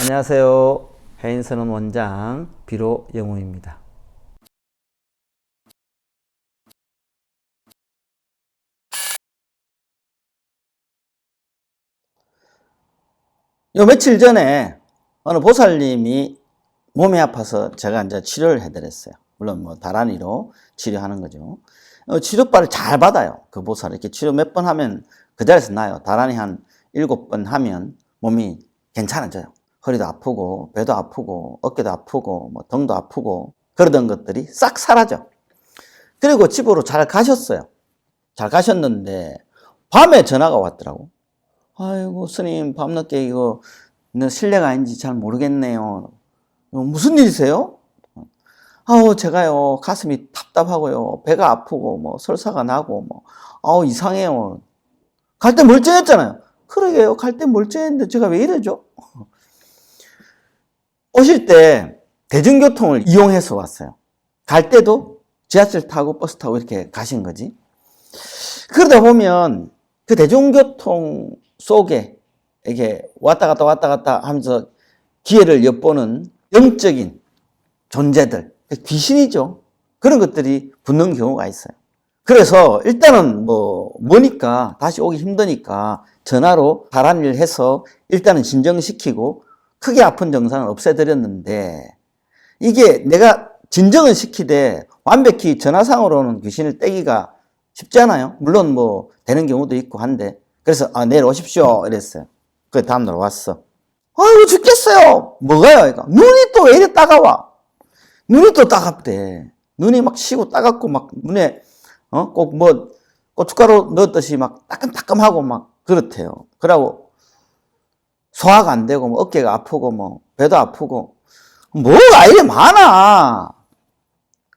안녕하세요. 해인선원 원장 비로 영웅입니다. 요 며칠 전에 어느 보살님이 몸이 아파서 제가 이제 치료를 해드렸어요. 물론 뭐 다란이로 치료하는 거죠. 어, 치료빨을 잘 받아요. 그 보살 이렇게 치료 몇 번 하면 그 자리에서 나요. 다란이 한 일곱 번 하면 몸이 괜찮아져요. 허리도 아프고 배도 아프고 어깨도 아프고 뭐 등도 아프고 그러던 것들이 싹 사라져. 그리고 집으로 잘 가셨어요. 잘 가셨는데 밤에 전화가 왔더라고. 아이고 스님 밤늦게 이거 너 실례가 아닌지 잘 모르겠네요. 어, 무슨 일이세요? 아우 제가요 가슴이 답답하고요 배가 아프고 뭐 설사가 나고 뭐 아우 이상해요. 갈 때 멀쩡했잖아요. 그러게요 갈 때 멀쩡했는데 제가 왜 이러죠? 오실 때 대중교통을 이용해서 왔어요. 갈 때도 지하철 타고 버스 타고 이렇게 가신 거지. 그러다 보면 그 대중교통 속에 이게 왔다 갔다 왔다 갔다 하면서 기회를 엿보는 영적인 존재들, 귀신이죠. 그런 것들이 붙는 경우가 있어요. 그래서 일단은 뭐, 뭐니까 다시 오기 힘드니까 전화로 다란 일 해서 일단은 진정시키고 크게 아픈 증상을 없애드렸는데 이게 내가 진정을 시키되 완벽히 전화상으로는 귀신을 떼기가 쉽지 않아요. 물론 뭐 되는 경우도 있고 한데 그래서 아, 내일 오십시오 이랬어요. 그 다음날 왔어. 아이고 죽겠어요. 뭐가요? 이거 눈이 또 왜 이래 따가워? 눈이 또 따갑대. 눈이 막 쉬고 따갑고 막 눈에 어 꼭 뭐 고춧가루 넣었듯이 막 따끔따끔하고 막 그렇대요. 그러고 소화가 안 되고 뭐 어깨가 아프고 뭐 배도 아프고 뭐가 이래 많아.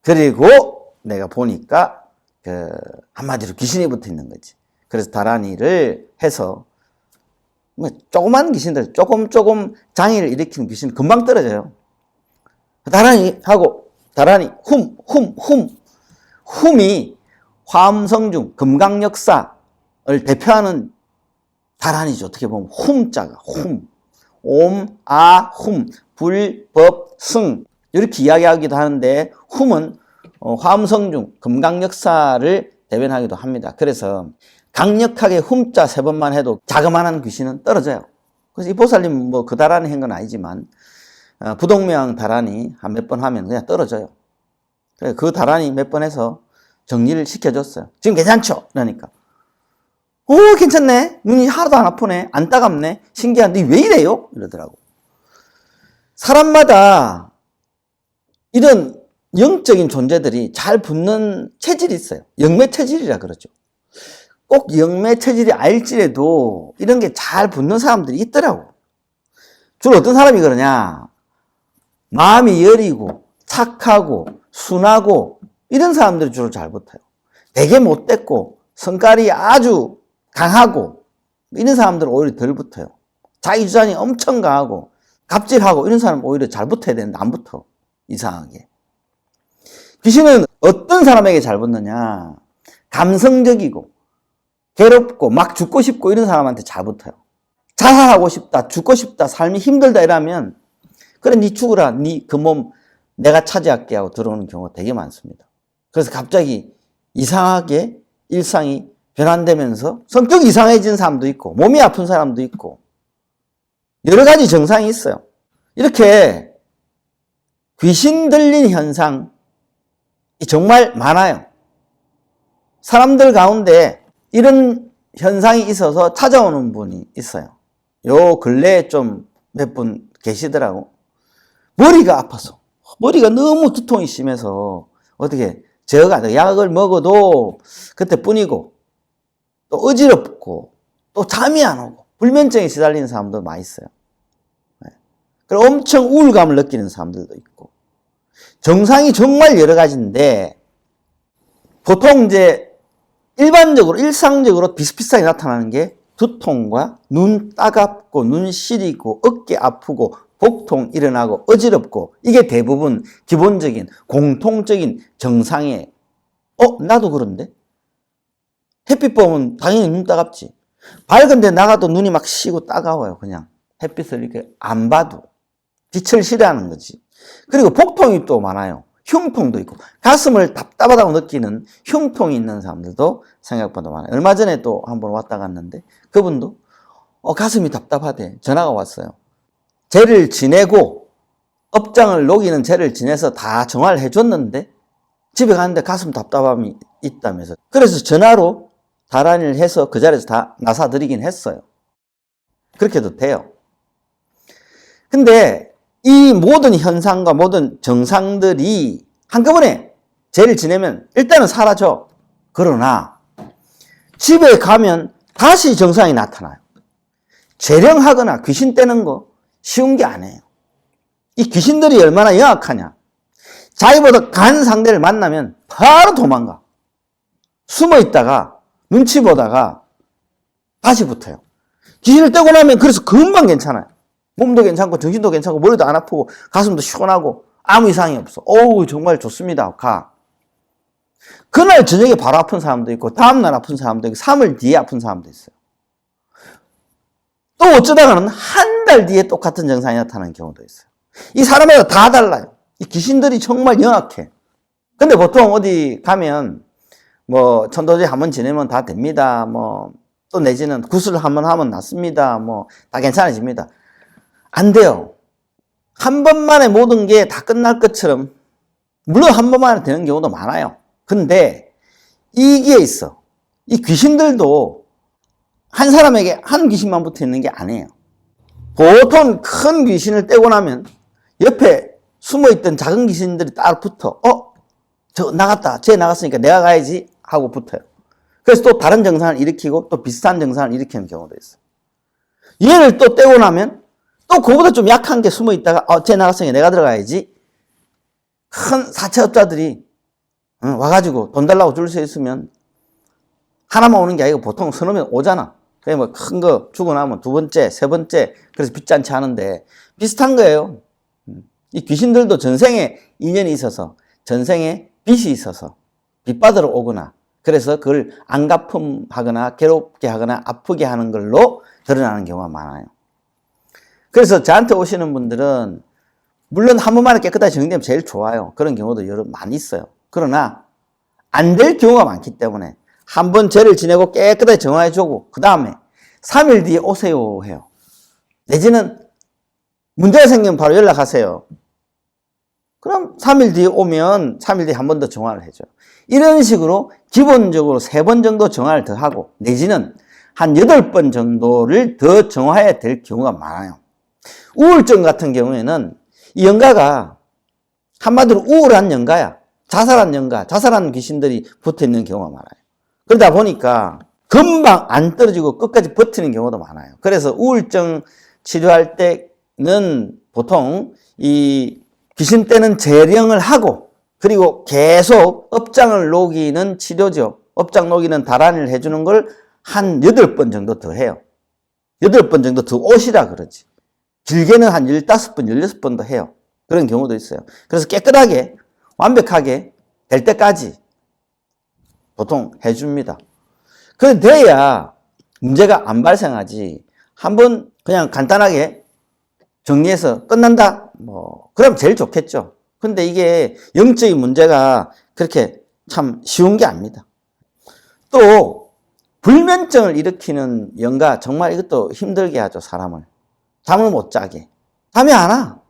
그리고 내가 보니까 그 한마디로 귀신이 붙어 있는 거지. 그래서 다란이를 해서 뭐 조그만 귀신들 조금 조금 장애를 일으키는 귀신 금방 떨어져요. 다란이 하고 다란이 훔 훔 훔 훔이 화엄성중 금강역사를 대표하는 다란이죠. 어떻게 보면 훔자가 훔 옴, 아, 훔, 불, 법, 승 이렇게 이야기하기도 하는데 훔은 어, 화엄성중 금강역사를 대변하기도 합니다. 그래서 강력하게 훔자 세 번만 해도 자그마한 귀신은 떨어져요. 그래서 이 보살님 뭐 그 다란이 한 건 아니지만 어, 부동명 다란이 한 몇 번 하면 그냥 떨어져요. 그 다란이 몇 번 해서 정리를 시켜줬어요. 지금 괜찮죠? 그러니까. 오, 괜찮네. 눈이 하나도 안 아프네. 안 따갑네. 신기한데 왜 이래요? 이러더라고. 사람마다 이런 영적인 존재들이 잘 붙는 체질이 있어요. 영매 체질이라 그러죠. 꼭 영매 체질이 알지라도 이런 게 잘 붙는 사람들이 있더라고. 주로 어떤 사람이 그러냐? 마음이 여리고 착하고 순하고 이런 사람들이 주로 잘 붙어요. 되게 못됐고 성깔이 아주 강하고 이런 사람들은 오히려 덜 붙어요. 자기 주장이 엄청 강하고 갑질하고 이런 사람은 오히려 잘 붙어야 되는데 안 붙어. 이상하게. 귀신은 어떤 사람에게 잘 붙느냐? 감성적이고 괴롭고 막 죽고 싶고 이런 사람한테 잘 붙어요. 자살하고 싶다, 죽고 싶다, 삶이 힘들다 이러면 그래 니 죽으라, 니 그 몸 내가 차지할게 하고 들어오는 경우가 되게 많습니다. 그래서 갑자기 이상하게 일상이 변환되면서 성격이 이상해진 사람도 있고 몸이 아픈 사람도 있고 여러 가지 증상이 있어요. 이렇게 귀신 들린 현상 정말 많아요. 사람들 가운데 이런 현상이 있어서 찾아오는 분이 있어요. 요 근래에 좀 몇 분 계시더라고. 머리가 아파서. 머리가 너무 두통이 심해서 어떻게 제어가 돼. 약을 먹어도 그때뿐이고 또 어지럽고 또 잠이 안 오고 불면증에 시달리는 사람도 많이 있어요. 네. 그리고 엄청 우울감을 느끼는 사람들도 있고 정상이 정말 여러 가지인데 보통 이제 일반적으로 일상적으로 비슷비슷하게 나타나는 게 두통과 눈 따갑고 눈 시리고 어깨 아프고 복통 일어나고 어지럽고 이게 대부분 기본적인 공통적인 정상에 어 나도 그런데 햇빛 보면 당연히 눈 따갑지 밝은데 나가도 눈이 막 쉬고 따가워요 그냥 햇빛을 이렇게 안 봐도 빛을 싫어하는 거지. 그리고 복통이 또 많아요. 흉통도 있고 가슴을 답답하다고 느끼는 흉통이 있는 사람들도 생각보다 많아요. 얼마 전에 또 한 번 왔다 갔는데 그분도 어, 가슴이 답답하대. 전화가 왔어요. 죄를 지내고 업장을 녹이는 죄를 지내서 다 정화를 해줬는데 집에 갔는데 가슴 답답함이 있다면서. 그래서 전화로 다란이를 해서 그 자리에서 다 나사드리긴 했어요. 그렇게도 돼요. 근데 이 모든 현상과 모든 정상들이 한꺼번에 죄를 지내면 일단은 사라져. 그러나 집에 가면 다시 정상이 나타나요. 재령하거나 귀신 떼는 거 쉬운 게 아니에요. 이 귀신들이 얼마나 영악하냐. 자기보다 간 상대를 만나면 바로 도망가. 숨어 있다가 눈치 보다가 다시 붙어요. 귀신을 떼고 나면 그래서 금방 괜찮아요. 몸도 괜찮고 정신도 괜찮고 머리도 안 아프고 가슴도 시원하고 아무 이상이 없어. 어우 정말 좋습니다. 가. 그날 저녁에 바로 아픈 사람도 있고 다음날 아픈 사람도 있고 3일 뒤에 아픈 사람도 있어요. 또 어쩌다가는 한 달 뒤에 똑같은 증상이 나타나는 경우도 있어요. 이 사람마다 다 달라요. 이 귀신들이 정말 영악해. 근데 보통 어디 가면 뭐 천도제 한 번 지내면 다 됩니다. 뭐 또 내지는 구슬 한 번 하면 낫습니다. 뭐 다 괜찮아집니다. 안 돼요. 한 번만에 모든 게 다 끝날 것처럼 물론 한 번만에 되는 경우도 많아요. 근데 이게 있어. 이 귀신들도 한 사람에게 한 귀신만 붙어 있는 게 아니에요. 보통 큰 귀신을 떼고 나면 옆에 숨어 있던 작은 귀신들이 딱 붙어. 어? 저 나갔다. 쟤 나갔으니까 내가 가야지 하고 붙어요. 그래서 또 다른 증상을 일으키고 또 비슷한 증상을 일으키는 경우도 있어요. 얘를 또 떼고 나면 또 그보다 좀 약한 게 숨어 있다가 어, 쟤 나갔으니까 내가 들어가야지. 큰 사채업자들이 응, 와가지고 돈 달라고 줄 서 있으면 하나만 오는 게 아니고 보통 서너 명 오잖아. 그래 뭐 큰 거 주고 나면 두 번째, 세 번째 그래서 빚잔치 하는데 비슷한 거예요. 음. 이 귀신들도 전생에 인연이 있어서 전생에 빚이 있어서 빚 받으러 오거나 그래서 그걸 안 갚음하거나 괴롭게 하거나 아프게 하는 걸로 드러나는 경우가 많아요. 그래서 저한테 오시는 분들은 물론 한 번만에 깨끗하게 정리되면 제일 좋아요. 그런 경우도 여러 많이 있어요. 그러나 안 될 경우가 많기 때문에 한 번 죄를 지내고 깨끗하게 정화해주고 그 다음에 3일 뒤에 오세요 해요. 내지는 문제가 생기면 바로 연락하세요. 그럼 3일 뒤에 오면 3일 뒤에 한 번 더 정화를 해줘요. 이런 식으로 기본적으로 3번 정도 정화를 더 하고 내지는 한 8번 정도를 더 정화해야 될 경우가 많아요. 우울증 같은 경우에는 이 영가가 한마디로 우울한 영가야. 자살한 영가, 자살한 귀신들이 붙어 있는 경우가 많아요. 그러다 보니까 금방 안 떨어지고 끝까지 버티는 경우도 많아요. 그래서 우울증 치료할 때는 보통 이 귀신 때는 재령을 하고 그리고 계속 업장을 녹이는 치료죠. 업장 녹이는 다란을 해주는 걸한 8번 정도 더 해요. 8번 정도 더 오시라 그러지. 길게는 한 15번, 16번 더 해요. 그런 경우도 있어요. 그래서 깨끗하게, 완벽하게 될 때까지 보통 해줍니다. 그래 돼야 문제가 안 발생하지. 한번 그냥 간단하게 정리해서 끝난다? 뭐, 그럼 제일 좋겠죠. 근데 이게 영적인 문제가 그렇게 참 쉬운 게 아닙니다. 또, 불면증을 일으키는 영가, 정말 이것도 힘들게 하죠, 사람을. 잠을 못 자게. 잠이 안 와.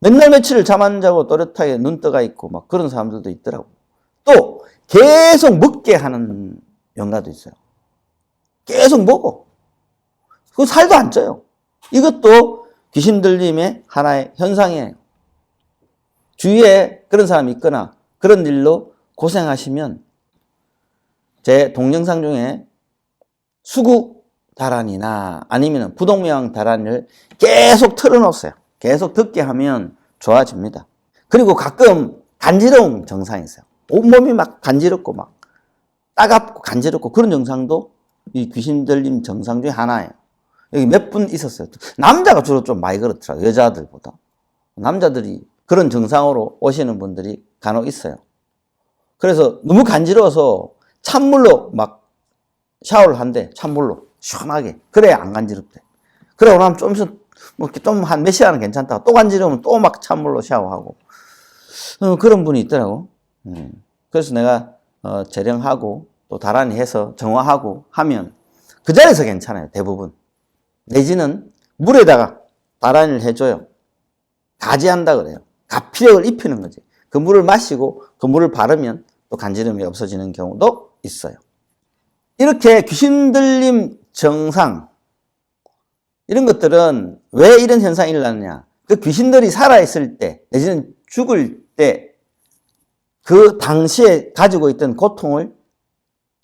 맨날 며칠을 잠 안 자고 또렷하게 눈 떠가 있고 막 그런 사람들도 있더라고. 또 계속 먹게 하는 영가도 있어요. 계속 먹어. 그 살도 안 쪄요. 이것도 귀신 들림의 하나의 현상이에요. 주위에 그런 사람이 있거나 그런 일로 고생하시면 제 동영상 중에 수국 다란이나 아니면 부동명 다란을 계속 틀어놓으세요. 계속 듣게 하면 좋아집니다. 그리고 가끔 간지러운 증상이 있어요. 온몸이 막 간지럽고 막 따갑고 간지럽고 그런 증상도 이 귀신 들림 증상 중에 하나예요. 여기 몇 분 있었어요. 남자가 주로 좀 많이 그렇더라고요. 여자들보다. 남자들이 그런 증상으로 오시는 분들이 간혹 있어요. 그래서 너무 간지러워서 찬물로 막 샤워를 한대. 찬물로. 시원하게. 그래야 안 간지럽대. 그러고 나면 좀 있으면 뭐좀한 몇 시간은 괜찮다. 또 간지러우면 또 막 찬물로 샤워하고. 어, 그런 분이 있더라고. 음. 그래서 내가 어, 재령하고 또 다란히 해서 정화하고 하면 그 자리에서 괜찮아요. 대부분. 내지는 물에다가 다란이를 해줘요. 가지한다 그래요. 가피력을 입히는 거지. 그 물을 마시고 그 물을 바르면 또 간지럼이 없어지는 경우도 있어요. 이렇게 귀신 들림 정상 이런 것들은 왜 이런 현상이 일어나느냐? 그 귀신들이 살아있을 때 내지는 죽을 때 그 당시에 가지고 있던 고통을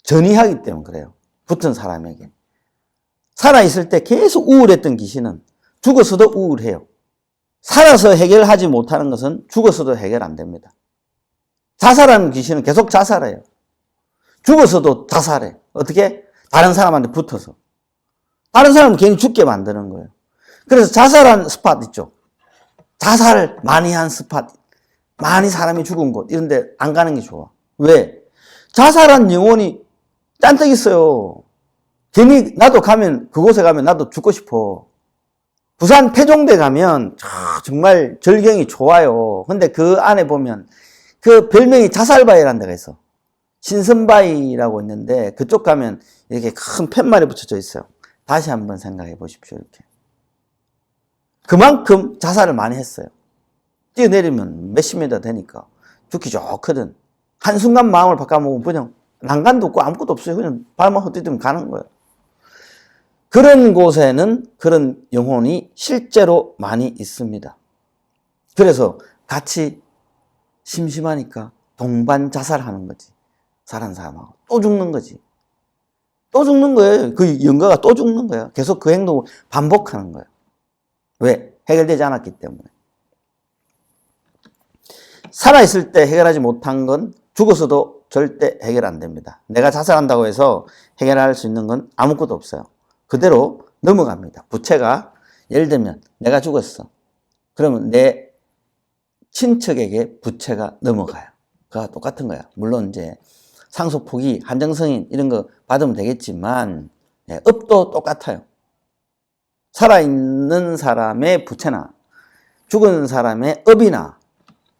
전이하기 때문에 그래요. 붙은 사람에게. 살아있을 때 계속 우울했던 귀신은 죽어서도 우울해요. 살아서 해결하지 못하는 것은 죽어서도 해결 안 됩니다. 자살하는 귀신은 계속 자살해요. 죽어서도 자살해. 어떻게? 다른 사람한테 붙어서. 다른 사람은 괜히 죽게 만드는 거예요. 그래서 자살한 스팟 있죠. 자살 많이 한 스팟. 많이 사람이 죽은 곳. 이런 데 안 가는 게 좋아. 왜? 자살한 영혼이 짠뜩 있어요. 괜히 나도 가면, 그곳에 가면 나도 죽고 싶어. 부산 태종대 가면 아, 정말 절경이 좋아요. 근데 그 안에 보면 그 별명이 자살바위라는 데가 있어. 신선바위라고 있는데 그쪽 가면 이렇게 큰 팻말이 붙여져 있어요. 다시 한번 생각해 보십시오. 이렇게. 그만큼 자살을 많이 했어요. 뛰어내리면 몇십 미터 되니까 죽기 좋거든. 한순간 마음을 바꿔먹으면 그냥 난간도 없고 아무것도 없어요. 그냥 발만 헛디디면 가는 거예요. 그런 곳에는 그런 영혼이 실제로 많이 있습니다. 그래서 같이 심심하니까 동반 자살하는 거지. 살은 사람하고. 또 죽는 거지. 또 죽는 거예요. 그 영가가 또 죽는 거예요. 계속 그 행동을 반복하는 거예요. 왜? 해결되지 않았기 때문에. 살아있을 때 해결하지 못한 건 죽어서도 절대 해결 안 됩니다. 내가 자살한다고 해서 해결할 수 있는 건 아무것도 없어요. 그대로 넘어갑니다. 부채가 예를 들면 내가 죽었어. 그러면 내 친척에게 부채가 넘어가요. 그가 똑같은 거야. 물론 이제 상속폭이 한정승인 이런 거 받으면 되겠지만 예, 업도 똑같아요. 살아있는 사람의 부채나 죽은 사람의 업이나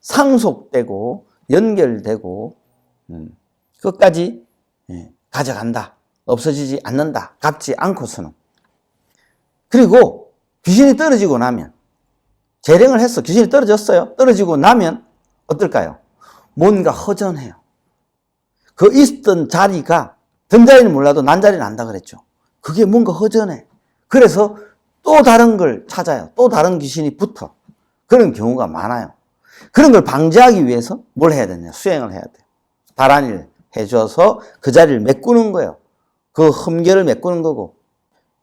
상속되고 연결되고 음, 끝까지 예, 가져간다. 없어지지 않는다. 갚지 않고서는. 그리고 귀신이 떨어지고 나면 재령을 했어. 귀신이 떨어졌어요. 떨어지고 나면 어떨까요? 뭔가 허전해요. 그 있던 자리가 든 자리는 몰라도 난 자리는 안다 그랬죠. 그게 뭔가 허전해. 그래서 또 다른 걸 찾아요. 또 다른 귀신이 붙어. 그런 경우가 많아요. 그런 걸 방지하기 위해서 뭘 해야 되냐? 수행을 해야 돼요. 다란이를 해줘서 그 자리를 메꾸는 거예요. 그 흠결을 메꾸는 거고.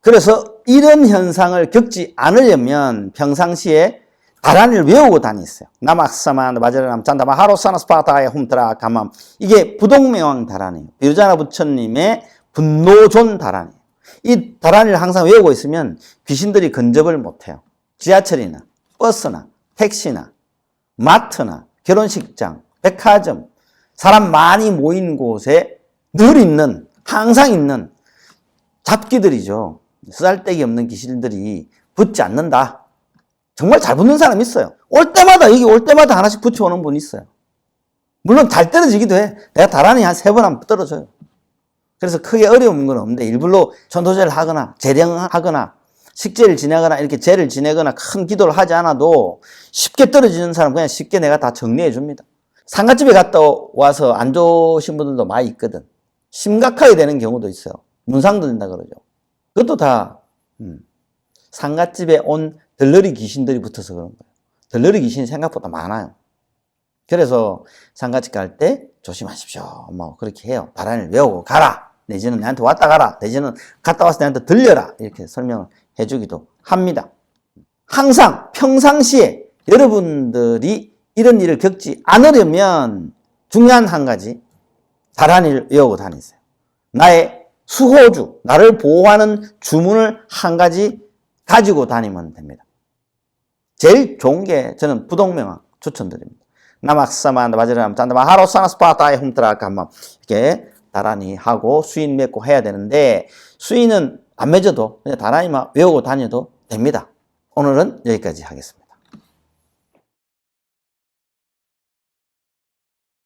그래서 이런 현상을 겪지 않으려면 평상시에 다란이를 외우고 다녔어요. 나막사만 마저라남 잔다마 하로사나 스파타에 훔트라 가맘. 이게 부동명왕 다란이에요. 비르자나 부처님의 분노존 다란이에요. 이 다란이를 항상 외우고 있으면 귀신들이 근접을 못해요. 지하철이나 버스나 택시나 마트나 결혼식장, 백화점, 사람 많이 모인 곳에 늘 있는, 항상 있는 잡기들이죠. 쓰잘데기 없는 귀신들이 붙지 않는다. 정말 잘 붙는 사람 있어요. 올 때마다, 여기 올 때마다 하나씩 붙여오는 분 있어요. 물론 잘 떨어지기도 해. 내가 다란히 한 세번 하면 떨어져요. 그래서 크게 어려운 건 없는데 일부러 천도제를 하거나 재령하거나 식재를 지내거나 이렇게 죄를 지내거나 큰 기도를 하지 않아도 쉽게 떨어지는 사람 그냥 쉽게 내가 다 정리해 줍니다. 상가집에 갔다 와서 안 좋으신 분들도 많이 있거든. 심각하게 되는 경우도 있어요. 문상도 된다 그러죠. 그것도 다 음, 상가집에 온 덜러리 귀신들이 붙어서 그런 거예요. 덜러리 귀신이 생각보다 많아요. 그래서 상가집 갈 때 조심하십시오. 뭐 그렇게 해요. 바란을 외우고 가라. 내지는 내한테 왔다 가라. 내지는 갔다 와서 내한테 들려라. 이렇게 설명을 해주기도 합니다. 항상 평상시에 여러분들이 이런 일을 겪지 않으려면 중요한 한 가지 다란이를 외우고 다니세요. 나의 수호주, 나를 보호하는 주문을 한 가지 가지고 다니면 됩니다. 제일 좋은 게 저는 부동명왕 추천드립니다. 나막사만 바지람 짠다마 하로사나스파타에 훔트라 가마 이렇게 다란이 하고 수인 맺고 해야 되는데 수인은 안 맺어도 그냥 다란이만 외우고 다녀도 됩니다. 오늘은 여기까지 하겠습니다.